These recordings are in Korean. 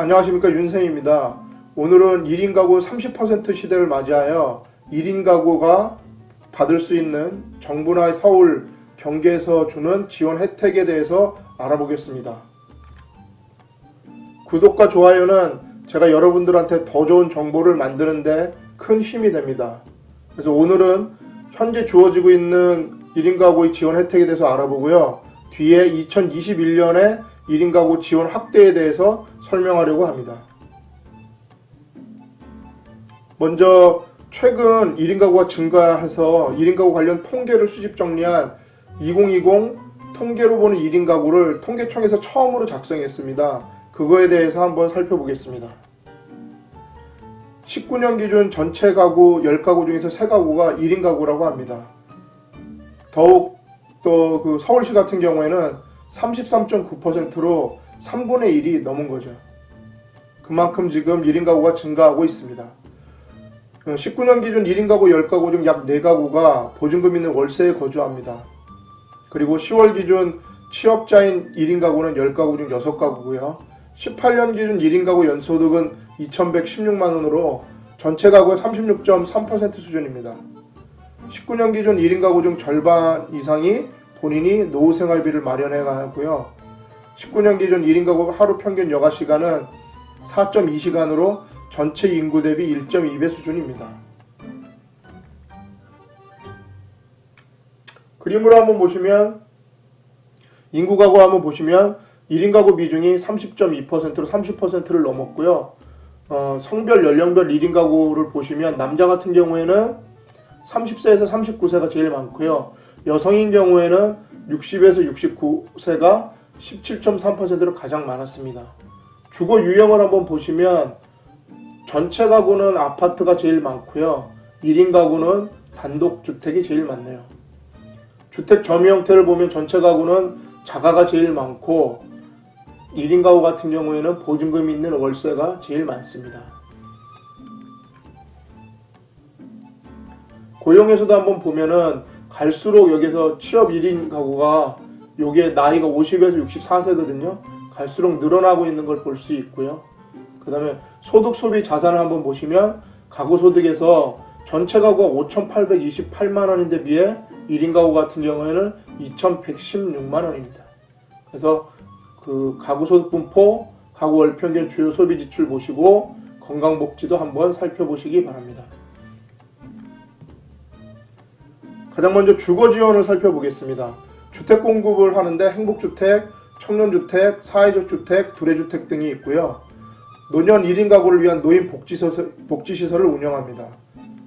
안녕하십니까 윤생입니다. 오늘은 1인 가구 30% 시대를 맞이하여 1인 가구가 받을 수 있는 정부나 서울, 경기에서 주는 지원 혜택에 대해서 알아보겠습니다. 구독과 좋아요는 제가 여러분들한테 더 좋은 정보를 만드는데 큰 힘이 됩니다. 그래서 오늘은 현재 주어지고 있는 1인 가구의 지원 혜택에 대해서 알아보고요. 뒤에 2021년에 1인 가구 지원 확대에 대해서 설명하려고 합니다. 먼저 최근 1인 가구가 증가해서 1인 가구 관련 통계를 수집 정리한 2020 통계로 보는 1인 가구를 통계청에서 처음으로 작성했습니다. 그거에 대해서 한번 살펴보겠습니다. 19년 기준 전체 가구 10가구 중에서 3가구가 1인 가구라고 합니다. 더욱 또 그 서울시 같은 경우에는 33.9%로 3분의 1이 넘은 거죠. 그만큼 지금 1인 가구가 증가하고 있습니다. 19년 기준 1인 가구 10가구 중 약 4가구가 보증금 있는 월세에 거주합니다. 그리고 10월 기준 취업자인 1인 가구는 10가구 중 6가구고요. 18년 기준 1인 가구 연소득은 2,116만 원으로 전체 가구의 36.3% 수준입니다. 19년 기준 1인 가구 중 절반 이상이 본인이 노후 생활비를 마련해 가고요. 19년 기준 1인 가구 하루 평균 여가 시간은 4.2시간으로 전체 인구 대비 1.2배 수준입니다. 그림으로 한번 보시면 인구 가구 한번 보시면 1인 가구 비중이 30.2%로 30%를 넘었고요. 어, 성별 연령별 1인 가구를 보시면 남자 같은 경우에는 30세에서 39세가 제일 많고요. 여성인 경우에는 60에서 69세가 17.3%로 가장 많았습니다. 주거 유형을 한번 보시면 전체 가구는 아파트가 제일 많고요. 1인 가구는 단독 주택이 제일 많네요. 주택 점유 형태를 보면 전체 가구는 자가가 제일 많고 1인 가구 같은 경우에는 보증금 있는 월세가 제일 많습니다. 고용에서도 한번 보면은 갈수록 여기서 취업 1인 가구가 요게 나이가 50에서 64세거든요. 갈수록 늘어나고 있는 걸 볼 수 있고요. 그 다음에 소득 소비 자산을 한번 보시면 가구 소득에서 전체 가구가 5,828만 원인데 비해 1인 가구 같은 경우에는 2,116만 원입니다. 그래서 그 가구 소득 분포, 가구 월 평균 주요 소비 지출 보시고 건강복지도 한번 살펴보시기 바랍니다. 가장 먼저 주거 지원을 살펴보겠습니다. 주택 공급을 하는데 행복주택, 청년주택, 사회적 주택, 두레주택 등이 있고요. 노년 1인 가구를 위한 노인 복지시설, 복지시설을 운영합니다.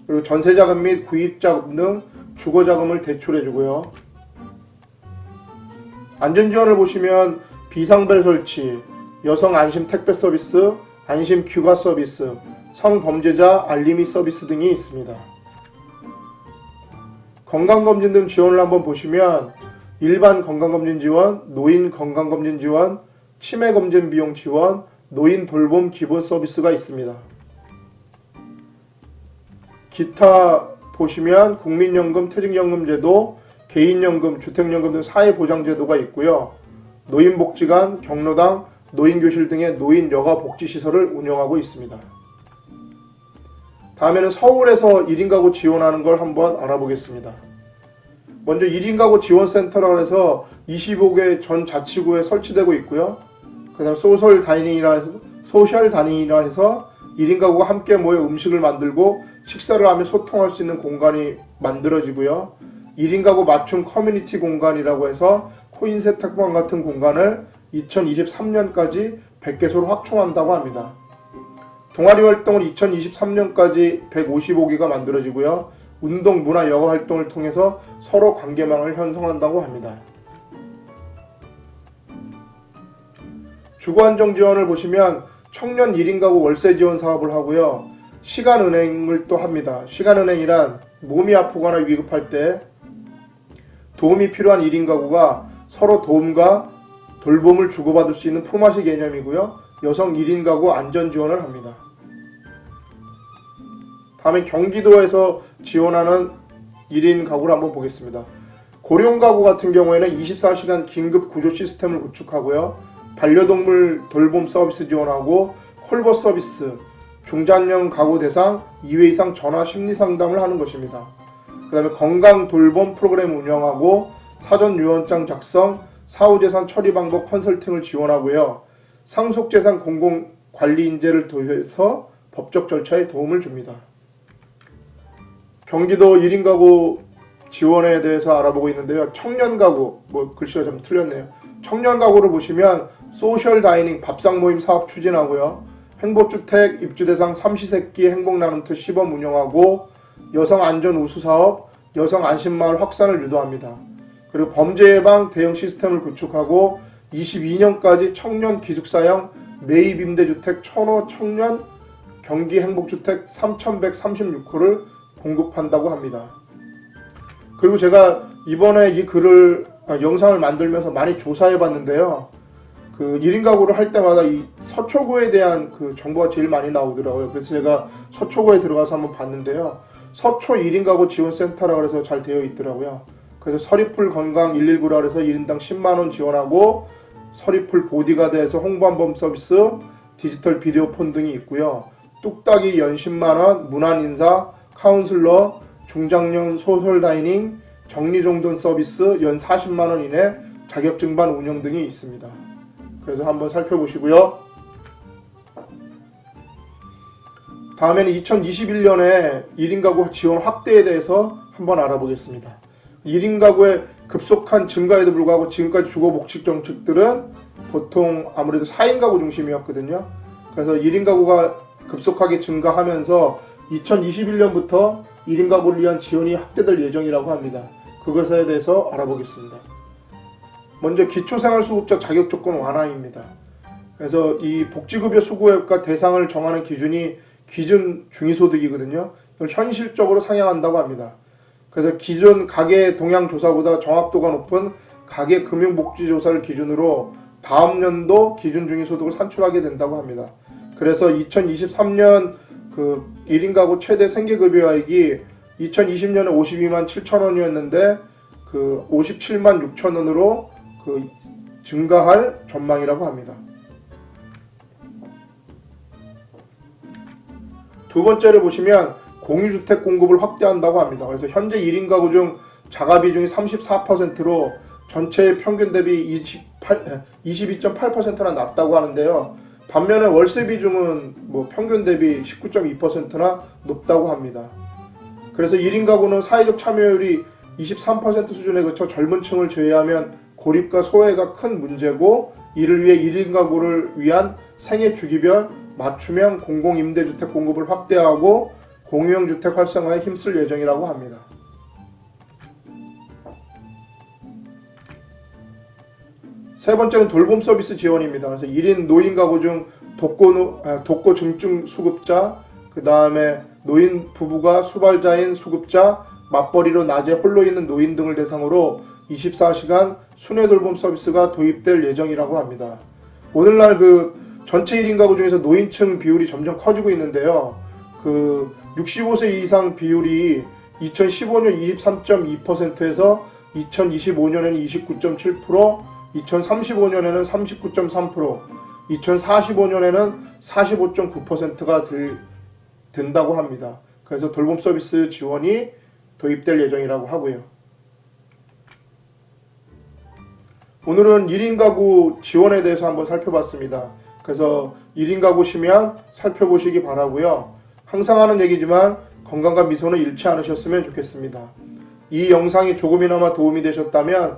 그리고 전세자금 및 구입자금 등 주거자금을 대출해주고요. 안전지원을 보시면 비상벨 설치, 여성 안심 택배 서비스, 안심 귀가 서비스, 성범죄자 알림이 서비스 등이 있습니다. 건강검진 등 지원을 한번 보시면 일반 건강검진 지원, 노인 건강검진 지원, 치매 검진 비용 지원, 노인 돌봄 기본 서비스가 있습니다. 기타 보시면 국민연금, 퇴직연금 제도, 개인연금, 주택연금 등 사회보장제도가 있고요. 노인복지관, 경로당, 노인교실 등의 노인 여가 복지시설을 운영하고 있습니다. 다음에는 서울에서 1인 가구 지원하는 걸 한번 알아보겠습니다. 먼저 1인 가구 지원센터라고 해서 25개 전 자치구에 설치되고 있고요. 그다음 소셜 다이닝이라 해서 소셜 다이닝이라 해서 1인 가구가 함께 모여 음식을 만들고 식사를 하며 소통할 수 있는 공간이 만들어지고요. 1인 가구 맞춤 커뮤니티 공간이라고 해서 코인 세탁방 같은 공간을 2023년까지 100개소로 확충한다고 합니다. 동아리 활동을 2023년까지 155개가 만들어지고요. 운동, 문화, 여가 활동을 통해서 서로 관계망을 형성한다고 합니다. 주거안정 지원을 보시면 청년 1인 가구 월세 지원 사업을 하고요. 시간은행을 또 합니다. 시간은행이란 몸이 아프거나 위급할 때 도움이 필요한 1인 가구가 서로 도움과 돌봄을 주고받을 수 있는 품앗이 개념이고요. 여성 1인 가구 안전 지원을 합니다. 다음에 경기도에서 지원하는 1인 가구를 한번 보겠습니다. 고령 가구 같은 경우에는 24시간 긴급 구조 시스템을 구축하고요. 반려동물 돌봄 서비스 지원하고 톨버 서비스, 중장년 가구 대상 2회 이상 전화 심리 상담을 하는 것입니다. 그 다음에 건강 돌봄 프로그램 운영하고 사전 유언장 작성, 사후재산 처리 방법 컨설팅을 지원하고요. 상속재산 공공 관리 인재를 도입해서 법적 절차에 도움을 줍니다. 경기도 1인 가구 지원에 대해서 알아보고 있는데요. 청년 가구, 뭐 글씨가 좀 틀렸네요. 청년 가구를 보시면 소셜 다이닝 밥상 모임 사업 추진하고요. 행복주택 입주 대상 삼시세끼 행복 나눔터 시범 운영하고 여성 안전 우수 사업, 여성 안심마을 확산을 유도합니다. 그리고 범죄 예방 대응 시스템을 구축하고 22년까지 청년 기숙사형 매입 임대주택 천호 청년 경기 행복주택 3,136호를 공급한다고 합니다. 그리고 제가 이번에 이 글을 아, 영상을 만들면서 많이 조사해 봤는데요. 그 1인 가구를 할 때마다 이 서초구에 대한 그 정보가 제일 많이 나오더라고요. 그래서 제가 서초구에 들어가서 한번 봤는데요. 서초 1인 가구 지원센터라 그래서 잘 되어 있더라고요. 그래서 서리풀 건강 119라 그래서 1인당 10만 원 지원하고 서리풀 보디가드에서 홍보 한번 서비스, 디지털 비디오 폰 등이 있고요. 뚝딱이 연 10만 원, 문안 인사, 카운슬러, 중장년 소설 다이닝, 정리정돈 서비스 연 40만 원 이내 자격증 반 운영 등이 있습니다. 그래서 한번 살펴보시고요. 다음에는 2021년에 1인 가구 지원 확대에 대해서 한번 알아보겠습니다. 1인 가구의 급속한 증가에도 불구하고 지금까지 주거 복지 정책들은 보통 아무래도 4인 가구 중심이었거든요. 그래서 1인 가구가 급속하게 증가하면서 2021년부터 1인 가구를 위한 지원이 확대될 예정이라고 합니다. 그것에 대해서 알아보겠습니다. 먼저 기초생활수급자 자격 조건 완화입니다. 그래서 이 복지급여 수급과 대상을 정하는 기준이 기준 중위소득이거든요. 이걸 현실적으로 상향한다고 합니다. 그래서 기존 가계 동향 조사보다 정확도가 높은 가계 금융복지 조사를 기준으로 다음 연도 기준 중위소득을 산출하게 된다고 합니다. 그래서 2023년 그 1인 가구 최대 생계급여액이 2020년에 52만 7천 원이었는데 그 57만 6천 원으로 그 증가할 전망이라고 합니다. 두 번째를 보시면 공유주택 공급을 확대한다고 합니다. 그래서 현재 1인 가구 중 자가 비중이 34%로 전체 평균 대비 28, 22.8%나 낮다고 하는데요. 반면에 월세 비중은 뭐 평균 대비 19.2%나 높다고 합니다. 그래서 1인 가구는 사회적 참여율이 23% 수준에 그쳐 젊은 층을 제외하면 고립과 소외가 큰 문제고 이를 위해 1인 가구를 위한 생애 주기별 맞춤형 공공임대주택 공급을 확대하고 공유형 주택 활성화에 힘쓸 예정이라고 합니다. 세 번째는 돌봄 서비스 지원입니다. 그래서 1인 노인 가구 중 독거, 노- 아, 독거 중증 수급자, 그 다음에 노인 부부가 수발자인 수급자, 맞벌이로 낮에 홀로 있는 노인 등을 대상으로 24시간 순회 돌봄 서비스가 도입될 예정이라고 합니다. 오늘날 그 전체 1인 가구 중에서 노인층 비율이 점점 커지고 있는데요. 그 65세 이상 비율이 2015년 23.2%에서 2025년에는 29.7%, 2035년에는 39.3%, 2045년에는 45.9%가 될, 된다고 합니다. 그래서 돌봄 서비스 지원이 도입될 예정이라고 하고요. 오늘은 1인 가구 지원에 대해서 한번 살펴봤습니다. 그래서 1인 가구시면 살펴보시기 바라고요. 항상 하는 얘기지만 건강과 미소는 잃지 않으셨으면 좋겠습니다. 이 영상이 조금이나마 도움이 되셨다면